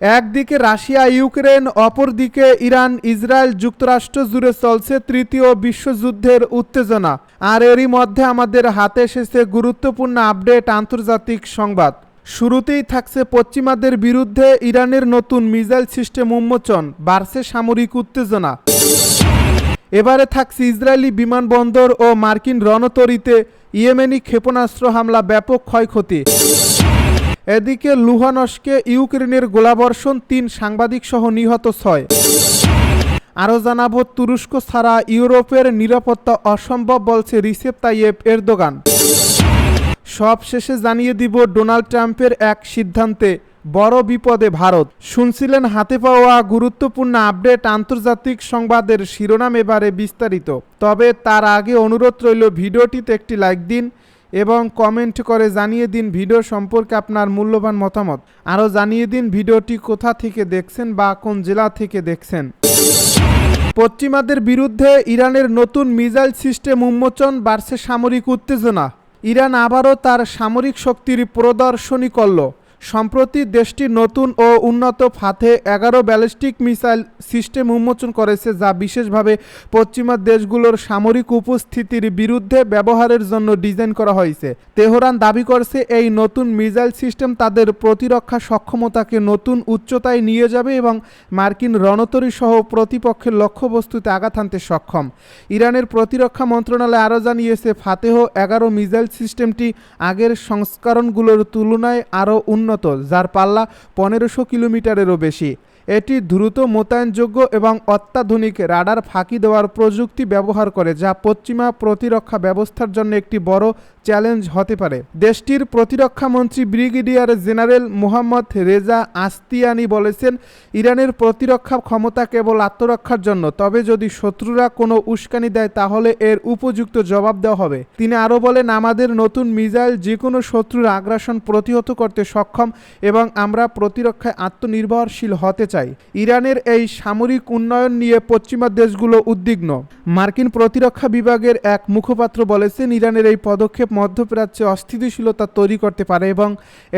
একদিকে Russia, Ukraine, অপরদিকে Iran, Israel যুক্তরাষ্ট্র জুড়ে চলছে তৃতীয় বিশ্বযুদ্ধের উত্তেজনা। আর এরই মধ্যে আমাদের হাতে এসেছে গুরুত্বপূর্ণ আপডেট আন্তর্জাতিক সংবাদ। শুরুতেই থাকছে পশ্চিমাদের বিরুদ্ধে ইরানের নতুন মিসাইল সিস্টেম উন্মোচন, বাড়ছে সামরিক উত্তেজনা। এবারে থাকছে ইসরায়েলি বিমানবন্দর ও মার্কিন রণতরীতে ইয়েমেনি ক্ষেপণাস্ত্র হামলা ব্যাপক ক্ষয়ক্ষতি। এদিকে লুহানস্কে ইউক্রেনের গোলাবর্ষণ তিন সাংবাদিক সহ নিহত ছয়। আরও জানাব, তুরস্ক ছাড়া ইউরোপের নিরাপত্তা অসম্ভব বলছে রিসেপ তাইয়েব এরদোগান। সব শেষে জানিয়ে দিব, ডোনাল্ড ট্রাম্পের এক সিদ্ধান্তে বড় বিপদে ভারত। শুনছিলেন, হাতে পাওয়া গুরুত্বপূর্ণ আপডেট আন্তর্জাতিক সংবাদের শিরোনাম এবারে বিস্তারিত। তবে তার আগে অনুরোধ রইল, ভিডিওটিতে একটি লাইক দিন এবং কমেন্ট করে জানিয়ে দিন ভিডিও সম্পর্কে আপনার মূল্যবান মতামত। আরও জানিয়ে দিন ভিডিওটি কোথা থেকে দেখছেন বা কোন জেলা থেকে দেখছেন। পশ্চিমাদের বিরুদ্ধে ইরানের নতুন মিজাইল সিস্টেম উন্মোচন বাড়ছে সামরিক উত্তেজনা। ইরান আবারও তার সামরিক শক্তির প্রদর্শনী করল। সম্প্রতি দেশটি নতুন ও উন্নত ফাথে এগারো ব্যালিস্টিক মিসাইল সিস্টেম উন্মোচন করেছে, যা বিশেষভাবে পশ্চিমা দেশগুলোর সামরিক উপস্থিতির বিরুদ্ধে ব্যবহারের জন্য ডিজাইন করা হয়েছে। তেহরান দাবি করছে, এই নতুন মিসাইল সিস্টেম তাদের প্রতিরক্ষা সক্ষমতাকে নতুন উচ্চতায় নিয়ে যাবে এবং মার্কিন রণতরী সহ প্রতিপক্ষের লক্ষ্যবস্তুতে আঘাত হানতে সক্ষম। ইরানের প্রতিরক্ষা মন্ত্রণালয় আরও জানিয়েছে, ফাতেহ এগারো মিসাইল সিস্টেমটি আগের সংস্করণগুলোর তুলনায় আরও উন্নত যার পাল্লা পনেরোশো কিলোমিটারেরও বেশি। এটি দ্রুত মোতায়েনযোগ্য এবং অত্যাধুনিক রাডার ফাঁকি দেওয়ার প্রযুক্তি ব্যবহার করে, যা পশ্চিমা প্রতিরক্ষা ব্যবস্থার জন্য একটি বড় চ্যালেঞ্জ হতে পারে। দেশটির প্রতিরক্ষা মন্ত্রী brigadier general Mohammad Reza Ashtiani বলেছেন, ইরানের প্রতিরক্ষা ক্ষমতা কেবল আত্মরক্ষার জন্য, তবে যদি শত্রুরা কোনো উস্কানি দেয় তাহলে এর উপযুক্ত জবাব দেওয়া হবে। তিনি আরও বলেন, আমাদের নতুন মিসাইল যে কোনো শত্রুর আগ্রাসন প্রতিহত করতে সক্ষম এবং আমরা প্রতিরক্ষায় আত্মনির্ভরশীল হতে চাই। ইরানের এই সামরিক উন্নয়ন নিয়ে পশ্চিমা দেশগুলো উদ্বিগ্ন। মার্কিন প্রতিরক্ষা বিভাগের এক মুখপাত্র বলেছেন, ইরানের এই পদক্ষেপ মধ্যপ্রাচ্যে অস্থিতিশীলতা তৈরি করতে পারে এবং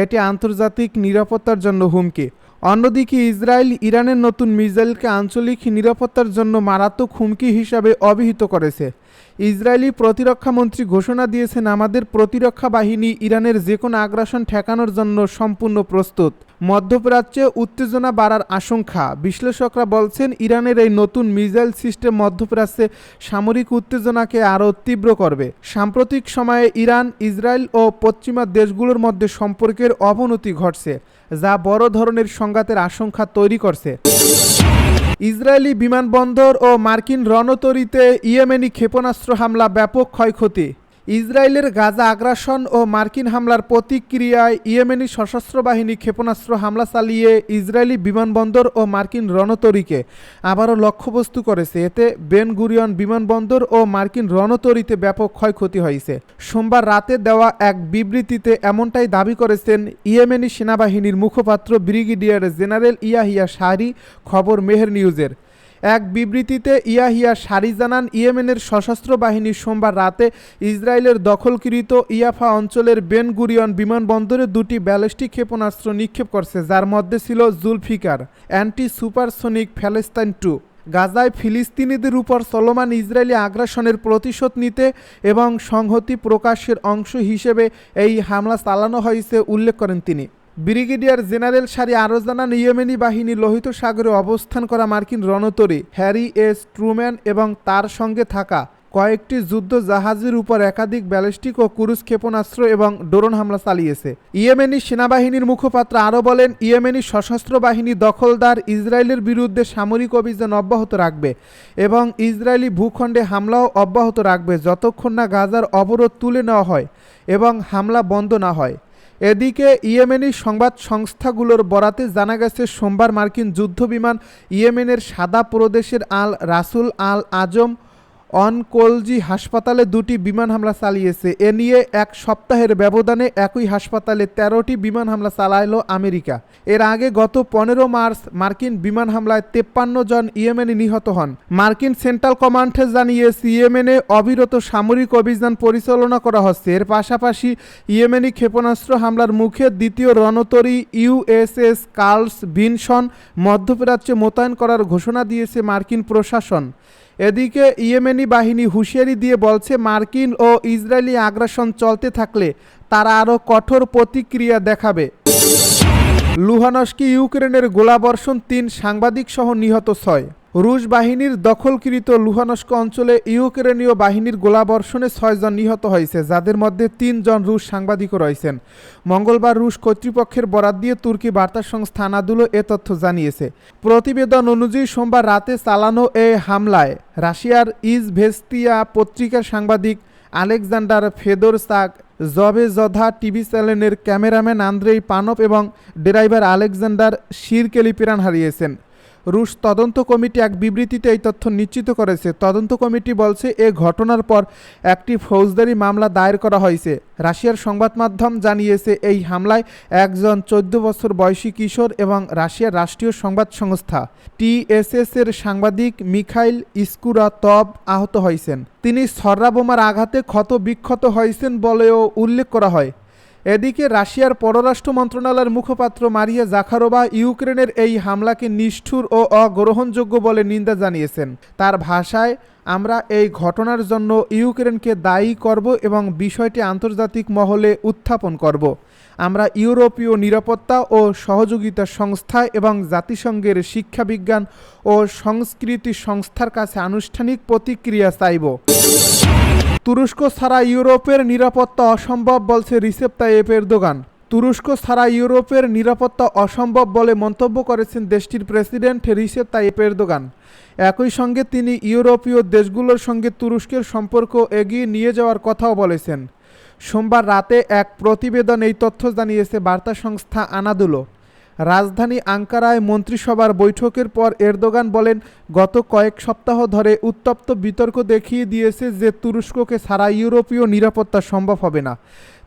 এটি আন্তর্জাতিক নিরাপত্তার জন্য হুমকি। অন্যদিকে ইসরায়েল ইরানের নতুন মিসাইলকে আঞ্চলিক নিরাপত্তার জন্য মারাত্মক হুমকি হিসাবে অভিহিত করেছে। ইসরায়েলি প্রতিরক্ষামন্ত্রী ঘোষণা দিয়েছেন, আমাদের প্রতিরক্ষা বাহিনী ইরানের যে কোনো আগ্রাসন ঠেকানোর জন্য সম্পূর্ণ প্রস্তুত। মধ্যপ্রাচ্যে উত্তেজনা বাড়ার আশঙ্কা। বিশ্লেষকরা বলছেন, ইরানের এই নতুন মিসাইল সিস্টেম মধ্যপ্রাচ্যে সামরিক উত্তেজনাকে আরও তীব্র করবে। সাম্প্রতিক সময়ে ইরান, ইসরায়েল ও পশ্চিমা দেশগুলোর মধ্যে সম্পর্কের অবনতি ঘটছে, যা বড় ধরনের সংঘাতের আশঙ্কা তৈরি করছে। ইসরায়েলি বিমানবন্দর ও মার্কিন রণতরীতে ইয়েমেনি ক্ষেপণাস্ত্র হামলা ব্যাপক ক্ষয়ক্ষতি। ইসরায়েলের গাজা আগ্রাসন ও মার্কিন হামলার প্রতিক্রিয়ায় ইয়েমেনি সশস্ত্র বাহিনী ক্ষেপণাস্ত্র হামলা চালিয়ে ইসরায়েলি বিমানবন্দর ও মার্কিন রণতরীকে আবারও লক্ষ্যবস্তু করেছে। এতে বেন গুরিয়ন বিমানবন্দর ও মার্কিন রণতরীতে ব্যাপক ক্ষয়ক্ষতি হয়েছে। সোমবার রাতে দেওয়া এক বিবৃতিতে এমনটাই দাবি করেছেন ইয়েমেনি সেনাবাহিনীর মুখপাত্র ব্রিগেডিয়ার জেনারেল ইয়াহিয়া শাহরি, খবর মেহের নিউজের। এক বিবৃতিতে ইয়াহিয়া সারি জানান, ইয়েমেনের সশস্ত্র বাহিনী সোমবার রাতে ইসরায়েলের দখলকৃত ইয়াফা অঞ্চলের বেন গুরিয়ন বিমানবন্দরে দুটি ব্যালিস্টিক ক্ষেপণাস্ত্র নিক্ষেপ করছে, যার মধ্যে ছিল Zulfiqar anti supersonic Palestine two. গাজায় ফিলিস্তিনিদের উপর চলমান ইসরায়েলি আগ্রাসনের প্রতিশোধ নিতে এবং সংহতি প্রকাশের অংশ হিসেবে এই হামলা চালানো হয়েছে, উল্লেখ করেন তিনি। ব্রিগেডিয়ার জেনারেল সারি আরও জানান ইয়েমেনি বাহিনী লোহিত সাগরে অবস্থান করা মার্কিন রণতরী হ্যারি এস ট্রুম্যান এবং তার সঙ্গে থাকা কয়েকটি যুদ্ধ জাহাজের উপর একাধিক ব্যালিস্টিক ও ক্রুজ ক্ষেপণাস্ত্র এবং ড্রোন হামলা চালিয়েছে। ইয়েমেনি সেনাবাহিনীর মুখপাত্র আরও বলেন, ইয়েমেনি সশস্ত্র বাহিনী দখলদার ইসরায়েলের বিরুদ্ধে সামরিক অভিযান অব্যাহত রাখবে এবং ইসরায়েলি ভূখণ্ডে হামলাও অব্যাহত রাখবে যতক্ষণ না গাজার অবরোধ তুলে নেওয়া হয় এবং হামলা বন্ধ না হয়। এদিকে ইয়েমেনি সংবাদ সংস্থাগুলোর বরাতে জানা গেছে, সোমবার মার্কিন যুদ্ধবিমান ইয়েমেনের সাদা প্রদেশের আল রাসুল আল আজম অনকোলজি হাসপাতালে দুটি বিমান হামলা চালিয়েছে। এ নিয়ে এক সপ্তাহের ব্যবধানে একই হাসপাতালে তেরোটি বিমান হামলা চালাইল আমেরিকা। এর আগে গত পনেরো মার্চ মার্কিন বিমান হামলায় তেপ্পান্ন জন ইয়েমেনে নিহত হন। মার্কিন সেন্ট্রাল কমান্ডে জানিয়েছে, ইয়েমেনে অবিরত সামরিক অভিযান পরিচালনা করা হচ্ছে। এর পাশাপাশি ইয়েমেনি ক্ষেপণাস্ত্র হামলার মুখে দ্বিতীয় রণতরী ইউএসএস কার্লস ভিনসন মধ্যপ্রাচ্যে মোতায়েন করার ঘোষণা দিয়েছে মার্কিন প্রশাসন। এদিকে ইয়েমেনি বাহিনী হুঁশিয়ারি দিয়ে বলছে, মার্কিন ও ইসরায়েলি আগ্রাসন চলতে থাকলে তারা আরও কঠোর প্রতিক্রিয়া দেখাবে। লুহানস্কি ইউক্রেনের গোলাবর্ষণ তিন সাংবাদিক সহ নিহত ছয়। রুশ বাহিনীর দখলকৃত লুহানস্ক অঞ্চলে ইউক্রেনীয় বাহিনীর গোলাবর্ষণে ছয়জন নিহত হয়েছে, যাদের মধ্যে তিনজন রুশ সাংবাদিকও রয়েছেন। মঙ্গলবার রুশ কর্তৃপক্ষের বরাত দিয়ে তুর্কি বার্তা সংস্থা আনাদুলো এ তথ্য জানিয়েছে। প্রতিবেদন অনুযায়ী সোমবার রাতে চালানো এ হামলায় রাশিয়ার ইজ ভেস্তিয়া পত্রিকার সাংবাদিক আলেকজান্ডার ফেদর সাক জবে জধা টিভি চ্যানেলের ক্যামেরাম্যান আন্দ্রেই পানপ এবং ড্রাইভার আলেকজান্ডার শিরকেলি প্রাণ হারিয়েছেন। রুশ তদন্ত কমিটি এক বিবৃতিতে এই তথ্য নিশ্চিত করেছে। তদন্ত কমিটি বলছে, এ ঘটনার পর একটি ফৌজদারি মামলা দায়ের করা হয়েছে। রাশিয়ার সংবাদ মাধ্যম জানিয়েছে, এই হামলায় একজন চোদ্দ বছর বয়সী কিশোর এবং রাশিয়ার রাষ্ট্রীয় সংবাদ সংস্থা টিএসএস এর সাংবাদিক মিখাইল ইস্কুরা তব আহত হয়েছেন। তিনি সর্রা বোমার আঘাতে ক্ষত বিক্ষত হয়েছেন বলেও উল্লেখ করা হয়। এদিকে রাশিয়ার পররাষ্ট্র মন্ত্রণালয়ের মুখপাত্র মারিয়া জাখারোভা ইউক্রেনের এই হামলাকে নিষ্ঠুর ও অগ্রহণযোগ্য বলে নিন্দা জানিয়েছেন। তার ভাষায়, আমরা এই ঘটনার জন্য ইউক্রেনকে দায়ী করব এবং বিষয়টি আন্তর্জাতিক মহলে উত্থাপন করব। আমরা ইউরোপীয় নিরাপত্তা ও সহযোগিতা সংস্থা এবং জাতিসংঘের শিক্ষা বিজ্ঞান ও সংস্কৃতি সংস্থার কাছে আনুষ্ঠানিক প্রতিক্রিয়া চাইব। তুরস্ক ছাড়া ইউরোপের নিরাপত্তা অসম্ভব বলছে রিসেপ তাইয়েপ এরদোগান। তুরস্ক ছাড়া ইউরোপের নিরাপত্তা অসম্ভব বলে মন্তব্য করেছেন দেশটির প্রেসিডেন্ট রিসেপ তাইয়েপ এরদোগান। একই সঙ্গে তিনি ইউরোপীয় দেশগুলোর সঙ্গে তুরস্কের সম্পর্ক এগিয়ে নিয়ে যাওয়ার কথাও বলেছেন। সোমবার রাতে এক প্রতিবেদন এই তথ্য জানিয়েছে বার্তা সংস্থা আনাদুলো। রাজধানী আঙ্কারায় মন্ত্রিসভার বৈঠকের পর এরদোগান বলেন, গত কয়েক সপ্তাহ ধরে উত্তপ্ত বিতর্ক দেখিয়ে দিয়েছে যে তুরস্ককে ছাড়া ইউরোপীয় নিরাপত্তা সম্ভব হবে না।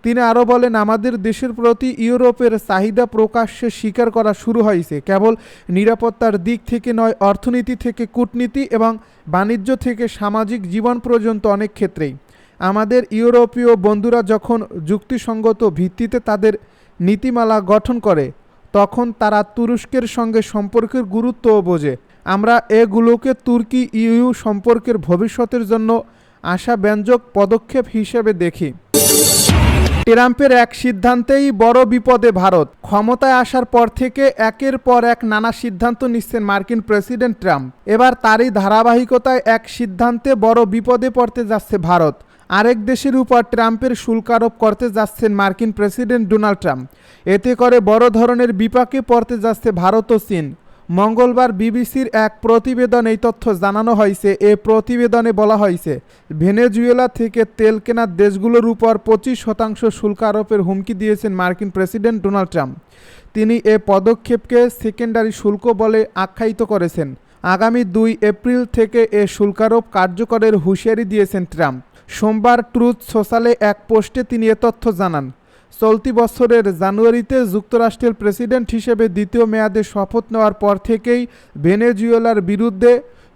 তিনি আরও বলেন, আমাদের দেশের প্রতি ইউরোপের চাহিদা প্রকাশ্যে স্বীকার করা শুরু হয়েছে। কেবল নিরাপত্তার দিক থেকে নয়, অর্থনীতি থেকে কূটনীতি এবং বাণিজ্য থেকে সামাজিক জীবন পর্যন্ত অনেক ক্ষেত্রেই। আমাদের ইউরোপীয় বন্ধুরা যখন যুক্তিসঙ্গত ভিত্তিতে তাদের নীতিমালা গঠন করে তখন তারা তুরস্কের সঙ্গে সম্পর্কের গুরুত্বও বোঝে। আমরা এগুলোকে তুর্কি ইউ সম্পর্কের ভবিষ্যতের জন্য আশাব্যঞ্জক পদক্ষেপ হিসেবে দেখি। ট্রাম্পের এক সিদ্ধান্তেই বড় বিপদে ভারত। ক্ষমতায় আসার পর থেকে একের পর এক নানা সিদ্ধান্ত নিচ্ছেন মার্কিন প্রেসিডেন্ট ট্রাম্প। এবার তারই ধারাবাহিকতায় এক সিদ্ধান্তে বড় বিপদে পড়তে যাচ্ছে ভারত। আরেক দেশের উপর ট্রাম্পের শুল্ক আরোপ করতে যাচ্ছেন মার্কিন প্রেসিডেন্ট ডোনাল্ড ট্রাম্প। এতে করে বড় ধরনের বিপাকে পড়তে যাচ্ছে ভারত ও চীন। মঙ্গলবার বিবিসির এক প্রতিবেদন এই তথ্য জানানো হয়েছে। এ প্রতিবেদনে বলা হয়েছে, ভেনেজুয়েলা থেকে তেল কেনার দেশগুলোর উপর পঁচিশ শতাংশ শুল্ক আরোপের হুমকি দিয়েছেন মার্কিন প্রেসিডেন্ট ডোনাল্ড ট্রাম্প। তিনি এ পদক্ষেপকে সেকেন্ডারি শুল্ক বলে আখ্যায়িত করেছেন। আগামী দুই এপ্রিল থেকে এ শুল্কারোপ কার্যকরের হুঁশিয়ারি দিয়েছেন ট্রাম্প। সোমবার ট্রুথ সোশ্যালে এক পোস্টে তিনি এ তথ্য জানান, চলতি বছরের জানুয়ারিতে যুক্তরাষ্ট্রের প্রেসিডেন্ট হিসেবে দ্বিতীয় মেয়াদে শপথ নেওয়ার পর থেকেই ভেনেজুয়েলার বিরুদ্ধে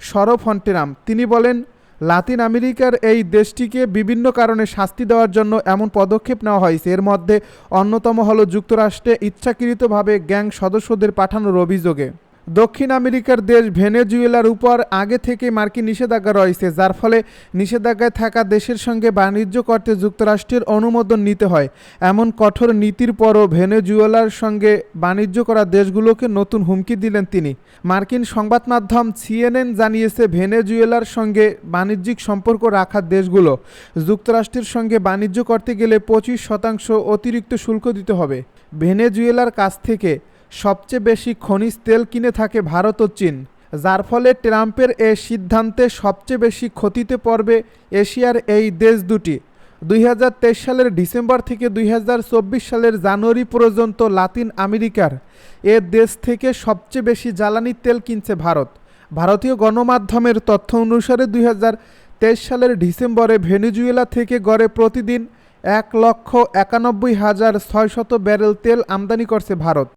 সরব হন ট্রাম্প। তিনি বলেন, লাতিন আমেরিকার এই দেশটিকে বিভিন্ন কারণে শাস্তি দেওয়ার জন্য এমন পদক্ষেপ নেওয়া হয়েছে। এর মধ্যে অন্যতম হল যুক্তরাষ্ট্রে ইচ্ছাকৃতভাবে গ্যাং সদস্যদের পাঠানোর অভিযোগে। দক্ষিণ আমেরিকার দেশ ভেনেজুয়েলার উপর আগে থেকে মার্কিন নিষেধাজ্ঞা রয়েছে, যার ফলে নিষেধাজ্ঞায় থাকা দেশের সঙ্গে বাণিজ্য করতে যুক্তরাষ্ট্রের অনুমোদন নিতে হয়। এমন কঠোর নীতির পরও ভেনেজুয়েলার সঙ্গে বাণিজ্য করা দেশগুলোকে নতুন হুমকি দিলেন তিনি। মার্কিন সংবাদ মাধ্যম সিএনএন জানিয়েছে, ভেনেজুয়েলার সঙ্গে বাণিজ্যিক সম্পর্ক রাখা দেশগুলো যুক্তরাষ্ট্রের সঙ্গে বাণিজ্য করতে গেলে পঁচিশ শতাংশ অতিরিক্ত শুল্ক দিতে হবে। ভেনেজুয়েলার কাছ থেকে সবচেয়ে বেশি খনিজ তেল কিনে থাকে ভারত ও চীন, যার ফলে ট্রাম্পের এ সিদ্ধান্তে সবচেয়ে বেশি ক্ষতিতে পড়বে এশিয়ার এই দেশ দুটি। দুই হাজার তেইশ সালের ডিসেম্বর থেকে দুই হাজার চব্বিশ সালের জানুয়ারি পর্যন্ত লাতিন আমেরিকার এ দেশ থেকে সবচেয়ে বেশি জ্বালানি তেল কিনছে ভারত। ভারতীয় গণমাধ্যমের তথ্য অনুসারে দুই হাজার তেইশ সালের ডিসেম্বরে ভেনেজুয়েলা থেকে গড়ে প্রতিদিন এক লক্ষ একানব্বই হাজার ছয়শত ব্যারেল তেল আমদানি করছে ভারত।